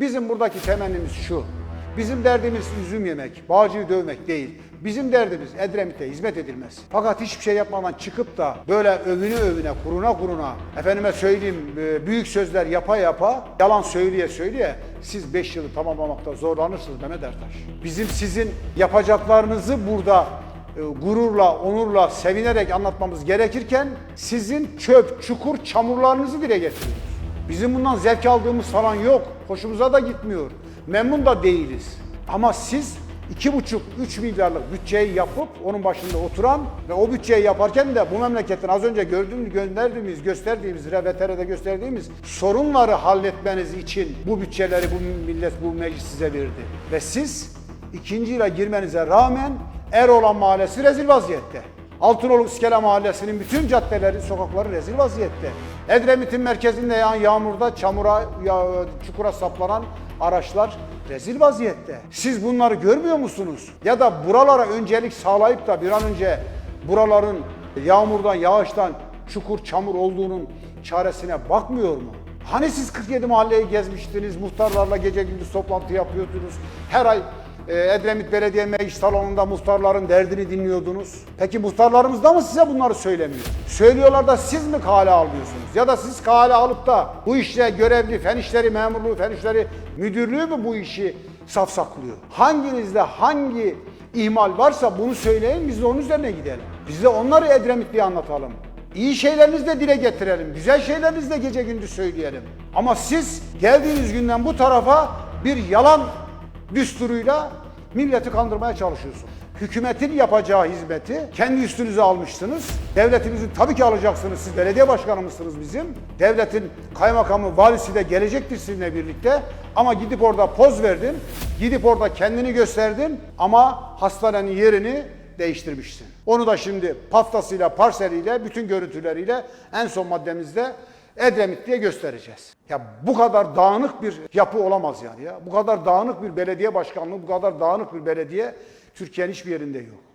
Bizim buradaki temennimiz şu. Bizim derdimiz üzüm yemek, bağcıyı dövmek değil. Bizim derdimiz Edremit'e hizmet edilmesi. Fakat hiçbir şey yapmadan çıkıp da böyle övüne övüne, kuruna kuruna, efendime söyleyeyim e, büyük sözler yapa yapa, yalan söyleye söyleye siz 5 yılı tamamlamakta zorlanırsınız Mehmet Ertaş. Bizim sizin yapacaklarınızı burada e, gururla, onurla, sevinerek anlatmamız gerekirken sizin çöp, çukur, çamurlarınızı dile getiriyoruz. Bizim bundan zevk aldığımız falan yok. Hoşumuza da gitmiyor. Memnun da değiliz. Ama siz 2,5-3 milyarlık bütçeyi yapıp onun başında oturan ve o bütçeyi yaparken de bu memleketin az önce gördüğümüz, gönderdiğimiz, gösterdiğimiz, RVTR'de gösterdiğimiz sorunları halletmeniz için bu bütçeleri bu millet, bu meclis size verdi. Ve siz ikinci yıla girmenize rağmen Eroğlan Mahallesi rezil vaziyette. Altınoluk İskele Mahallesi'nin bütün caddeleri, sokakları rezil vaziyette. Edremit'in merkezinde yağan yağmurda çamura, ya, çukura saplanan araçlar rezil vaziyette. Siz bunları görmüyor musunuz? Ya da buralara öncelik sağlayıp da bir an önce buraların yağmurdan, yağıştan çukur, çamur olduğunun çaresine bakmıyor mu? Hani siz 47 mahalleyi gezmiştiniz, muhtarlarla gece gündüz toplantı yapıyordunuz. Her ay Edremit Belediye Meclis Salonu'nda muhtarların derdini dinliyordunuz. Peki muhtarlarımız da mı size bunları söylemiyor? Söylüyorlar da siz mi kale almıyorsunuz? Ya da siz kale alıp da bu işte görevli fen işleri memurluğu, fen işleri müdürlüğü mü bu işi safsaklıyor? Hanginizde hangi ihmal varsa bunu söyleyin biz de onun üzerine gidelim. Biz de onları Edremitli'ye anlatalım. İyi şeylerinizi de dile getirelim. Güzel şeylerinizi de gece gündüz söyleyelim. Ama siz geldiğiniz günden bu tarafa bir yalan düsturuyla milleti kandırmaya çalışıyorsun. Hükümetin yapacağı hizmeti kendi üstünüze almışsınız. Devletimizin tabii ki alacaksınız. Siz belediye başkanımızsınız bizim. Devletin kaymakamı, valisi de gelecektir sizinle birlikte. Ama gidip orada poz verdin. Gidip orada kendini gösterdin. Ama hastanenin yerini değiştirmişsin. Onu da şimdi paftasıyla, parseliyle, bütün görüntüleriyle en son maddemizde Edremit diye göstereceğiz. Ya bu kadar dağınık bir yapı olamaz yani ya. Bu kadar dağınık bir belediye başkanlığı, bu kadar dağınık bir belediye Türkiye'nin hiçbir yerinde yok.